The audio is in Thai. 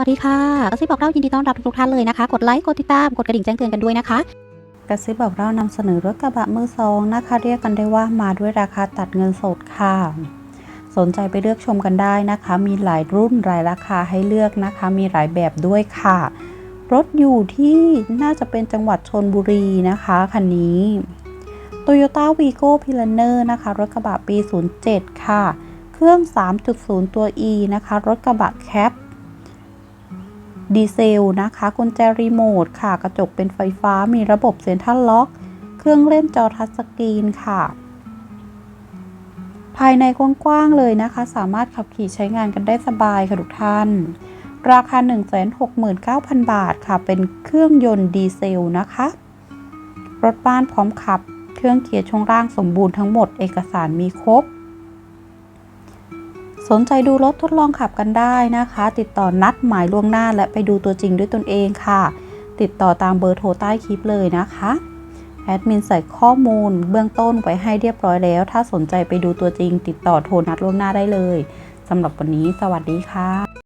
วัสดีค่ะกระซิบบอกเล่ายินดีต้อนรับทุกท่านเลยนะคะ กดไลค์ กดติดตาม กดกระดิ่งแจ้งเตือนกันด้วยนะคะกระซิบบอกเรานำเสนอรถกระบะมือสองนะคะ เรียกกันได้ว่ามาด้วยราคาตัดเงินสดค่ะ สนใจไปเลือกชมกันได้นะคะ มีหลายรุ่นหลายราคาให้เลือกนะคะ มีหลายแบบด้วยค่ะ รถอยู่ที่น่าจะเป็นจังหวัดชนบุรีนะคะคันนี้ Toyota Vigo p i l a n e r นะคะ รถกระบะปี 07 ค่ะ เครื่อง 3.0 ตัว E นะคะ รถกระบะแคป ดีเซลนะคะกุญแจรีโมทค่ะ กระจกเป็นไฟฟ้ามีระบบเซ็นทรัลล็อก เครื่องเล่นจอทัชสกรีนค่ะ ภายในกว้างๆเลยนะคะ สามารถขับขี่ใช้งานกันได้สบายค่ะทุกท่าน ราคา 169,000 บาทค่ะ เป็นเครื่องยนต์ดีเซลนะคะ รถบ้านพร้อมขับ เครื่องเกียร์ช่วงล่างสมบูรณ์ทั้งหมดเอกสารมีครบ สนใจดูรถทดลองขับกันได้นะคะ ติดต่อนัดหมายล่วงหน้าและไปดูตัวจริงด้วยตนเองค่ะ ติดต่อตามเบอร์โทรใต้คลิปเลยนะคะแอดมินใส่ข้อมูลเบื้องต้นไว้ให้เรียบร้อยแล้ว ถ้าสนใจไปดูตัวจริง ติดต่อโทรนัดล่วงหน้าได้เลยสำหรับวันนี้ สวัสดีค่ะ